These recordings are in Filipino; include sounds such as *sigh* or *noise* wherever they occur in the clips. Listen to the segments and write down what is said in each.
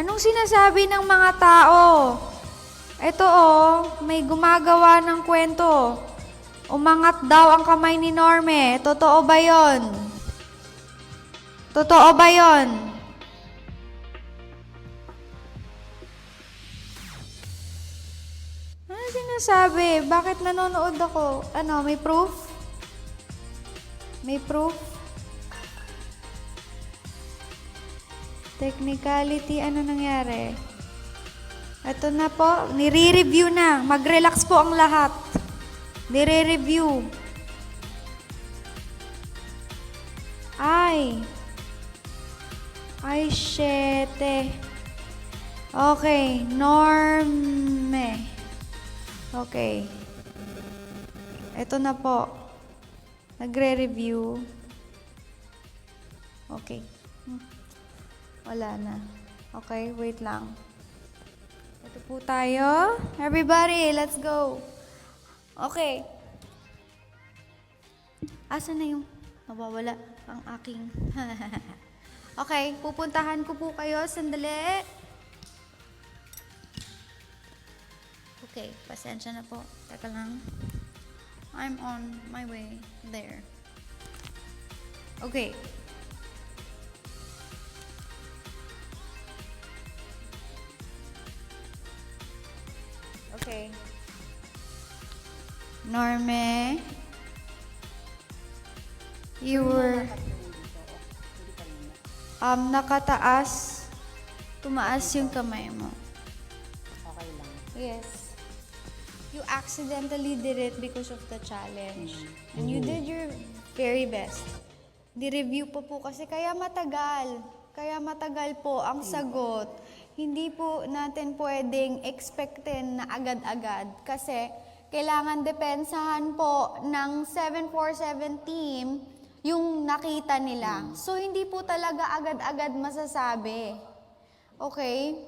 Anong sinasabi ng mga tao? Ito oh, may gumagawa ng kwento. Umangat daw ang kamay ni Norme. Totoo ba yon? Totoo ba yon? Ano sinasabi? Bakit nanonood ako? Ano, may proof? May proof? Technicality, ano nangyari? Ito na po, nire-review na. Mag-relax po ang lahat. Nire-review. Ay. Ay, shete. Okay, norme. Okay. Ito na po. Nagre-review. Okay. Wala na. Okay, wait lang. Ito po tayo. Everybody, let's go. Okay. Asa na yung mawawala ang aking... *laughs* okay, pupuntahan ko po kayo. Sandali. Okay, pasensya na po. Teka lang. I'm on my way there. Okay. Okay. Norme, you were um, nakataas, tumaas yung kamay mo. Okay lang. Yes. You accidentally did it because of the challenge. And you did your very best. Di-review pa po kasi kaya matagal. Kaya matagal po ang sagot. Hindi po natin pwedeng expectin na agad-agad kasi kailangan depensahan po ng 747 team yung nakita nila. So hindi po talaga agad-agad masasabi. Okay?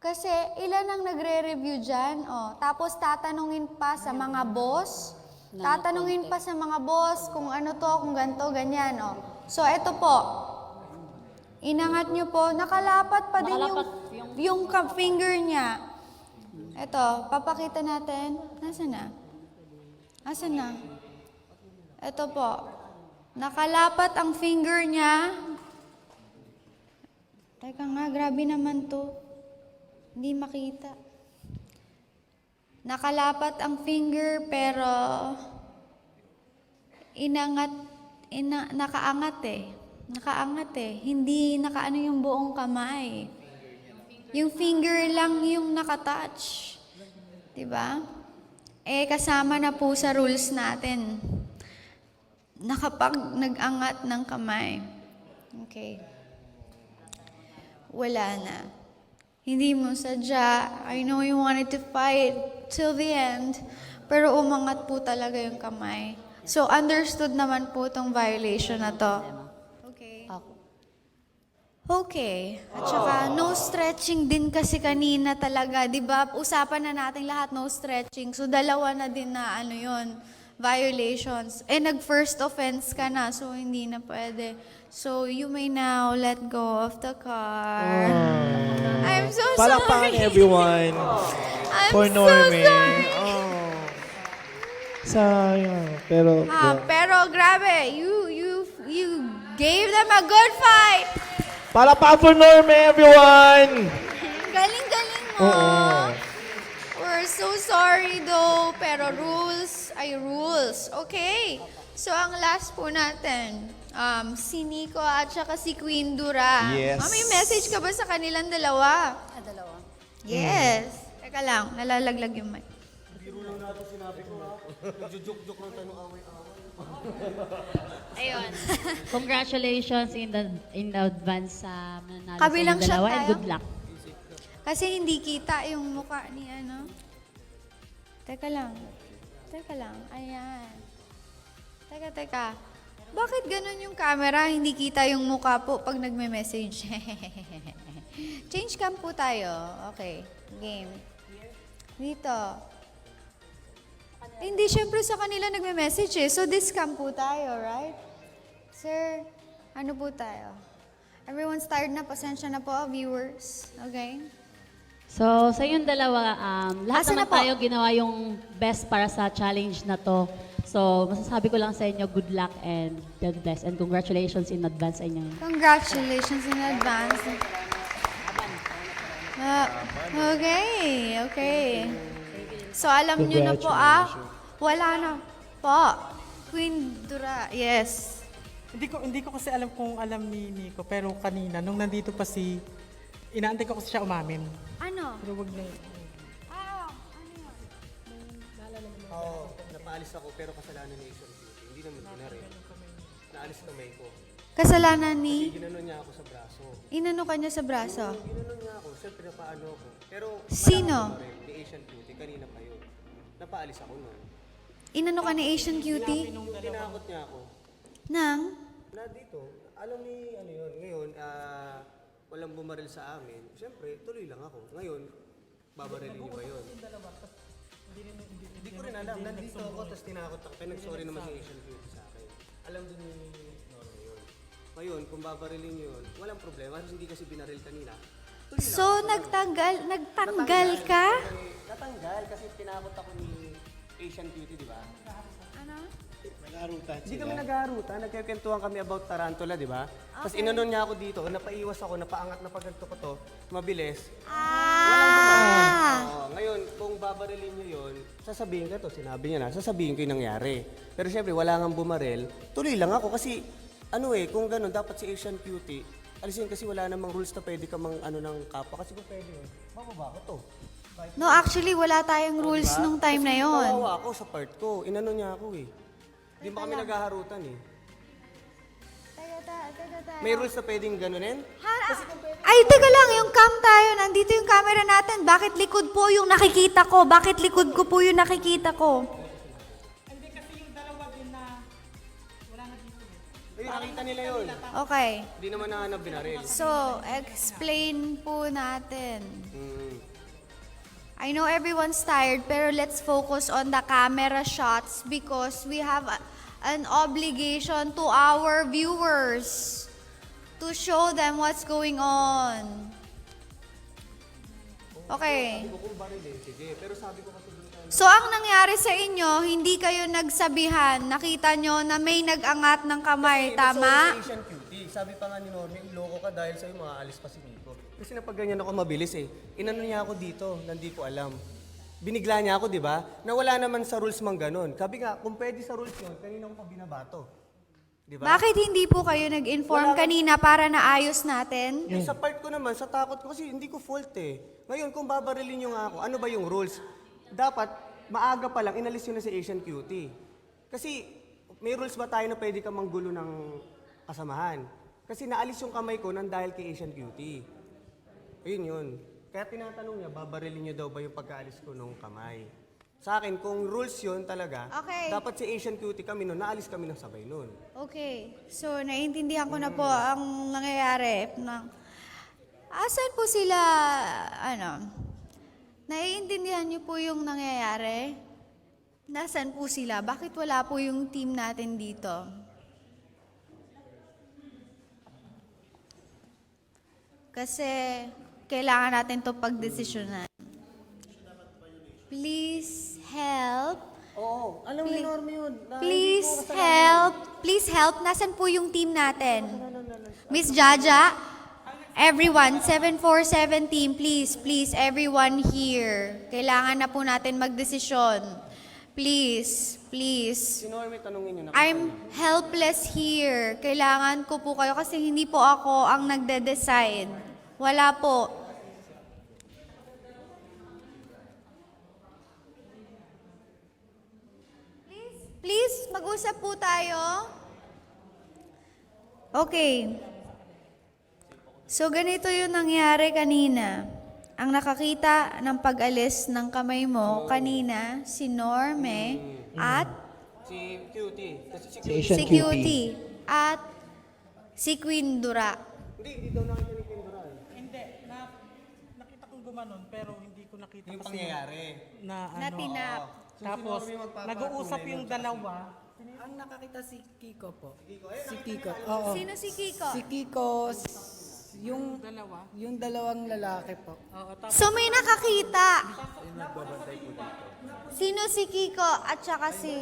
Kasi ilan ang nagre-review dyan? Oh, tapos tatanungin pa sa mga boss. Tatanungin pa sa mga boss kung ano to, kung ganto, ganyan. Oh. So, eto po. Inangat nyo po. Nakalapat pa din yung, yung ka- finger niya. Eto, papakita natin. Nasaan na? Nasaan na? Eto po. Nakalapat ang finger niya. Teka nga, grabe naman to. Hindi makita. Nakalapat ang finger pero inangat, ina, nakaangat eh. Nakaangat eh. Hindi nakaano yung buong kamay. Yung finger lang yung nakatouch. ba? Eh kasama na po sa rules natin. Nakapag nag-angat ng kamay. Okay. Wala na. Hindi mo sadya. I know you wanted to fight till the end. Pero umangat po talaga yung kamay. So, understood naman po tong violation na to. Okay. At saka, no stretching din kasi kanina talaga. Di ba? Usapan na natin lahat no stretching. So, dalawa na din na ano yon violations. Eh, nag-first offense ka na. So, hindi na pwede. So, you may now let go of the car. I'm so Palakpakan sorry. everyone *laughs* I'm for so Norme. sorry. Oh. Sayang. Pero, Ha, pero grabe, you you you gave them a good fight. Palakpakan for Norme, everyone! Galing-galing mo. Oo. We're so sorry though, pero rules ay rules. Okay. So ang last po natin, um, si Nico at saka si Queen Dura. Yes. Ah, may message ka ba sa kanilang dalawa? Ah, dalawa. Yes. Teka lang, nalalaglag yung mic. Ayun. *laughs* Congratulations in the in advance sa mananalo Kabilang sa inyong shot dalawa and tayo? good luck. Kasi hindi kita yung mukha ni ano. Teka lang. Teka lang. Ayan. Teka, teka. Bakit ganun yung camera? Hindi kita yung mukha po pag nagme-message. *laughs* Change cam po tayo. Okay. Game. Dito. Hindi, syempre sa kanila nagme-message eh. So, this cam po tayo, right? Sir, ano po tayo? Everyone's tired na. Pasensya na po, viewers. Okay? So, sa inyong dalawa, um, lahat Asa na naman po? tayo ginawa yung best para sa challenge na to. So, masasabi ko lang sa inyo, good luck and God bless. And congratulations in advance sa inyo. Congratulations in advance. Ah, okay, okay. So alam nyo na po ah, wala na po. Queen Dura, yes. Hindi ko hindi ko kasi alam kung alam ni Nico pero kanina nung nandito pa si inaantay ko kasi siya umamin. Ano? Pero wag na Ah, ano yun? Oo, napaalis ako pero kasalanan ni Asian Beauty. Hindi naman ko na rin. Naalis kamay ko. Kasalanan ni, Ginano niya ako sa braso. inano ka niya sa braso. Ginano niya ako, siyempre napaano ako. Pero Sino? ni Asian Beauty, kanina pa. Napaalis ako nun. Inano ka ni Asian Cutie? Tinakot niya ako. Nang? Na dito, alam ni ano yun, ngayon, ah, walang bumaril sa amin. Siyempre, tuloy lang ako. Ngayon, babarilin niyo ba yun? Hindi ko rin alam. Nandito ako, tapos tinakot ako. Kaya nag-sorry naman si Asian Beauty sa akin. Alam din ni Norma yun. Ngayon, kung babarilin niyo yun, walang problema. Kasi hindi kasi binaril kanina. So, nagtanggal, nagtanggal ka? Natanggal kasi tinakot ako ni Asian Beauty, di ba? Ano? Hindi kami nag-aarutan, nagkikwentuhan kami about tarantula, di ba? Tapos inanon niya ako dito, napaiwas ako, napaangat na pagganto ko to, mabilis. Ah! Oo, ngayon, kung babarilin niyo yun, sasabihin ka to, sinabi niya na, sasabihin ko yung nangyari. Pero syempre, wala nga bumaril, tuloy lang ako kasi, ano eh, kung ganun, dapat si Asian Cutie, alisin kasi wala namang rules na pwede ka mang ano ng kapwa. Kasi kung pwede yun, bababa ko to. No, actually, wala tayong rules Diba? nung time na Kasi yon. Kawawa ako sa part ko, inano niya ako eh. Hindi ba kami naghaharutan eh. Teka, ta- teka, ta- May rules na pwedeng ganunin? Ay, teka lang, yung cam tayo, nandito yung camera natin. Bakit likod po yung nakikita ko? Bakit likod ko po yung nakikita ko? Nakita nila yun. Okay. Hindi naman nahanap binaril. So, explain po natin. Mm. I know everyone's tired, pero let's focus on the camera shots because we have a- an obligation to our viewers to show them what's going on. Sa So, ang nangyari sa inyo, hindi kayo nagsabihan. Nakita nyo na may nag-angat ng kamay, tama? Asian cutie. Sabi pa nga ni Normie, loko ka dahil sa'yo maalis pa si Nico. Kasi napagganyan ako mabilis eh. Inano niya ako dito, nandi ko alam. Binigla niya ako, di ba? Na wala naman sa rules mang ganun. Sabi nga, kung pwede sa rules yun, kanina ko pa binabato. Di ba? Bakit hindi po kayo nag-inform kanina para naayos natin? Yung sa part ko naman, sa takot ko kasi hindi ko fault eh. Ngayon, kung babarilin nyo nga ako, ano ba yung rules? Dapat, maaga pa lang, inalis nyo na si Asian Cutie. Kasi, may rules ba tayo na pwede ka manggulo ng kasamahan? Kasi naalis yung kamay ko nang dahil kay Asian Cutie. Ayun yun. Kaya tinatanong niya, babarilin nyo daw ba yung pagkaalis ko nung kamay? Sa akin, kung rules yun talaga, Okay. dapat si Asian Cutie kami nun, naalis kami ng sabay nun. Okay. So, naiintindihan ko na po ang nangyayari. Na, asan po sila, ano, naiintindihan niyo po yung nangyayari? Nasaan po sila? Bakit wala po yung team natin dito? Kasi, kailangan natin to pagdesisyonan. Please help Oo, alam ni Normie yun. na hindi Please ko kasalanan. help. Please help. Nasaan po yung team natin? Miss Jaja? Everyone, 747 team, please, please, everyone here. Kailangan na po natin magdesisyon. Please, please. Si Normie, tanungin nyo na. I'm helpless here. Kailangan ko po kayo kasi hindi po ako ang nagde-decide. Wala po. Please, mag-usap po tayo. Okay. So, ganito yung nangyari kanina. Ang nakakita ng pag-alis ng kamay mo kanina, si Norme at Si Cutie. Kasi si Si Cutie. Si Cutie. At si Queen Dura. Hindi, hindi daw nakita ni Kendra eh. Hindi na nakita kong gumanon pero hindi ko nakita Yung kasi pangyayari. na ano. Na Tapos magpapatunay nag-uusap nun yung dalawa. Ang nakakita si Kiko po. Si Kiko. Oo. Sino si Kiko? Si Kiko, s- Yung Dalawa. yung dalawang lalaki po. Oo, tapos So may nakakita. Sino si Kiko at saka si...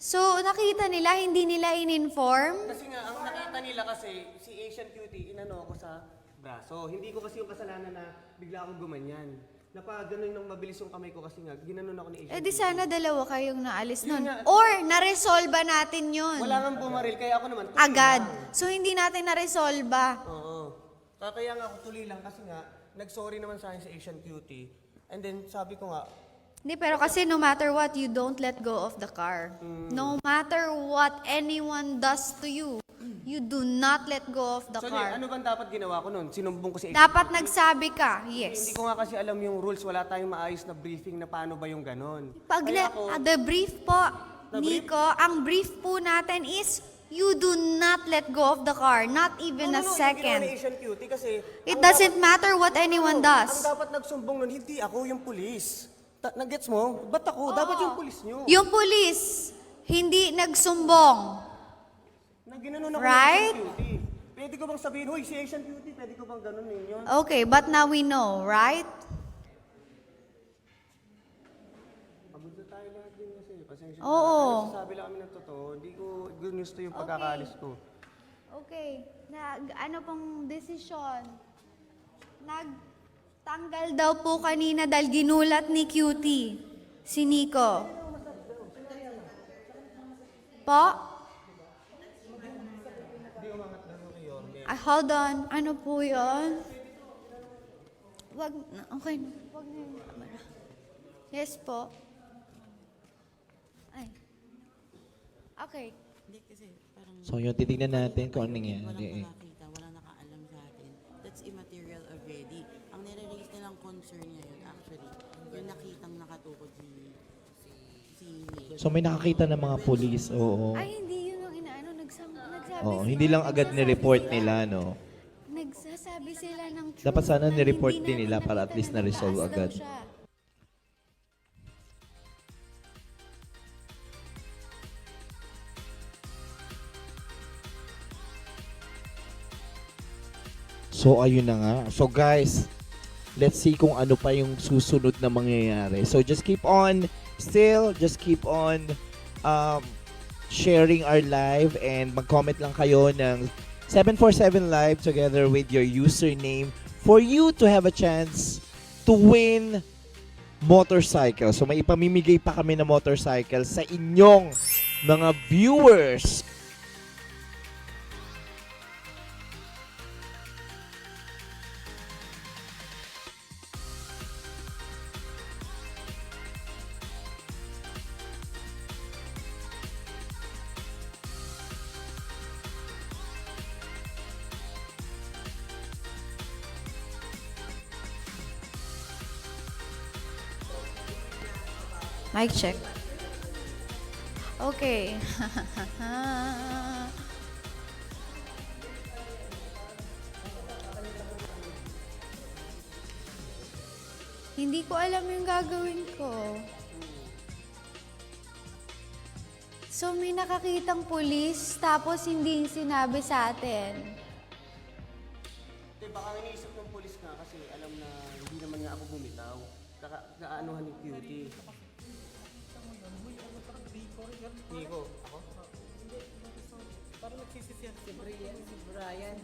So nakita nila, hindi nila in-inform? Kasi nga, ang nakita nila kasi, si Asian Cutie, inano ako sa braso. Hindi ko kasi yung kasalanan na bigla akong gumanyan. Napa, ganun nang mabilis yung kamay ko kasi nga, ginanon ako ni Asian Eh di sana dalawa kayong naalis nun. Nga. Or naresolba natin yun. Wala nang bumaril, kaya ako naman, tuloy Agad. lang. So hindi natin naresolba. Oo. Kaya kaya nga ako tuloy lang kasi nga, nag-sorry naman sa akin sa Asian Cutie. And then sabi ko nga, Hindi, pero kasi no matter what, you don't let go of the car. Mm. No matter what anyone does to you, you do not let go of the so car. ano bang dapat ginawa ko nun? Sinumbong ko si Dapat nagsabi ka, Hindi yes. ko nga kasi alam yung rules, wala tayong maayos na briefing na paano ba yung ganon. Pag Kaya ako, ah, the brief po, The brief? Nico, ang brief po natin is, you do not let go of the car, not even No, a yung ginawa ni second. Asian Cutie kasi... It ang doesn't matter what anyone dapat, does. Ang dapat nagsumbong nun, hindi ako yung pulis. Ta- Nag-gets mo? Ba't ako? Dapat yung pulis nyo. Yung police, hindi nagsumbong. Na ginanon ako Right? ni Asian Cutie. Pwede ko bang sabihin, huy, si Asian Cutie, pwede ko bang ganon yun? Okay, but now we know, right? Pagod na tayo lahat din kasi. Pasensya Oo. na. Pero sasabi lang kami ng totoo, hindi ko gusto yung pagkakaalis ko. Okay, nag, ano pong desisyon? Nagtanggal daw po kanina dahil ginulat ni Cutie, si Nico. Po? Ah, hold on. Ano po yon? Wag, na- okay. Wag na yung camera. Yes po. Ay. Okay. Hindi kasi parang So yun, titignan natin kung anong walang nangyari. nakakita, walang nakaalam sa atin. That's immaterial already. Ang nire-raise nilang concern ngayon actually, yung nakitang nakatukod si si. So may nakakita ng mga pulis, oo. Ay, hindi yun ang inaano. Nagsam, sila- hindi lang agad ni-report nila, no? Nagsasabi sila ng truth Dapat sana na ni-report hindi din nila para at nakita least na na-resolve daw agad. siya. So ayun na nga. So guys, let's see kung ano pa yung susunod na mangyayari. So just keep on still just keep on um, sharing our live and mag-comment lang kayo ng 747 live together with your username for you to have a chance to win motorcycle. So may ipamimigay pa kami na motorcycle sa inyong mga viewers. Mic check. Okay. *laughs* Hindi ko alam yung gagawin ko. So may nakakitang pulis tapos hindi sinabi sa atin. Hindi, baka iniisip ng pulis nga kasi alam na hindi naman nga ako bumitaw. Kaka, kaanuhan ni Cutie. Nico, ako? parang nagsisisiyan si Brian. Si Brian.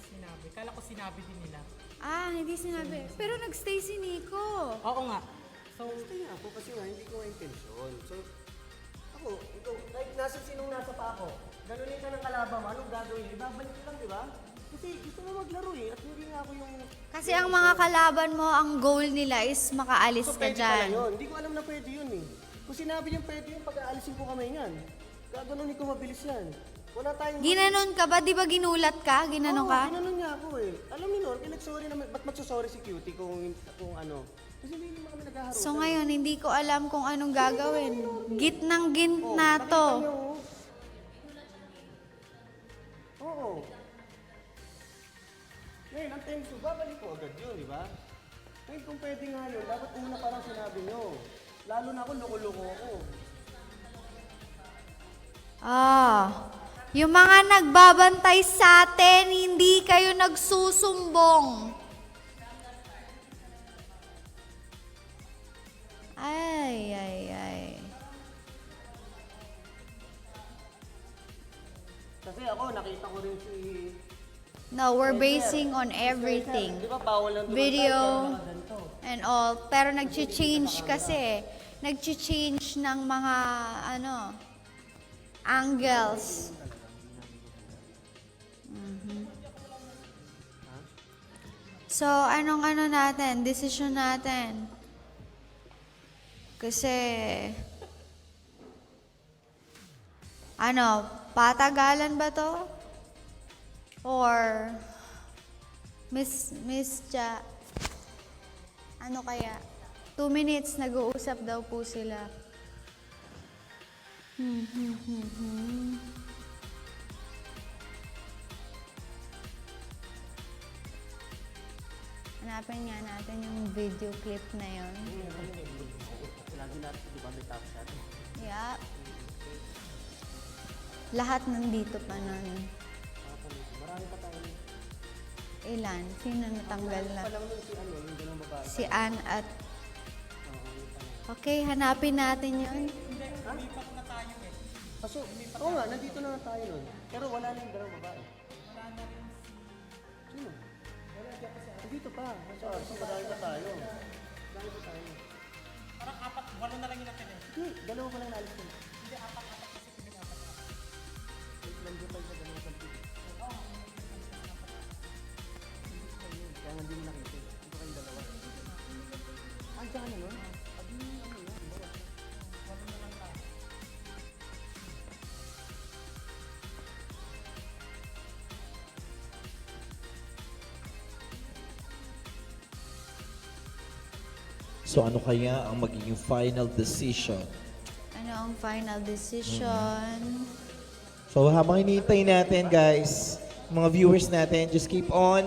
Sinabi. Kala ko sinabi din nila. Ah, hindi sinabi. Pero nagstay si Nico. Oo nga. So, Gusto niya ako kasi nga hindi ko nga intensyon. So, ako, ikaw, kahit nasa sinong nasa pa ako, ganunin ka ng kalaban mo, anong gagawin? Ibabalik ko lang, di ba? Kasi gusto mo maglaro eh, at hindi nga ako yung... Kasi ang mga kalaban mo, ang goal nila is makaalis So, ka pwede pala dyan. yun. Hindi ko alam na pwede yun eh. Kung sinabi niyang pwede yun, pag-aalisin ko kamay niyan. Gaganunin ko mabilis yan. Wala tayong... Ginanon ka ba? Di ba ginulat ka? Ginanon Oo, ka? ginanon niya ako eh. Alam niyo, Nor, pinag-sorry naman. Ba't magsasorry si Cutie kung, kung ano? Kasi hindi naman kami naghaharutan. So ngayon, hindi ko alam kung anong gagawin. Gitnang git Oh, na nakita to. niyo, oh. Oo. Ngayon, ang ko, babalik ko agad yun, di ba? Ngayon, kung pwede nga yun, dapat una parang sinabi niyo. Lalo na ako, loko-loko ako. Ah, Yung mga nagbabantay sa atin, hindi kayo nagsusumbong. Ay, ay, ay. Kasi ako, nakita ko rin si... No, we're basing on everything. Di ba bawal lang Video and all. Pero nag-change kasi. Nag-change ng mga, ano, angles. Mhm. So, anong ano natin? Decision natin. Kasi, ano, patagalan ba to? Or, Miss, Miss Cha, ano kaya? Two minutes, nag-uusap daw po sila. Hmm, hmm, hmm, hmm. Hanapin nga natin yung video clip na yon. Yeah. Lahat nandito pa nun. Ilan? Sino natanggal na? Si Ann at... Okay, hanapin natin yun. Kaso, oo nga, nandito na tayo nun. Pero wala na yung dalawang babae. Sino? Nandito pa. Nasa, sa marami pa tayo. Marami pa tayo. Parang apat, walo na lang yung natin eh. Hindi, dalawa pa lang naalis ko. Kaya So ano kaya ang magiging final decision? Ano ang final decision? So habang hinihintay natin guys, mga viewers natin, just keep on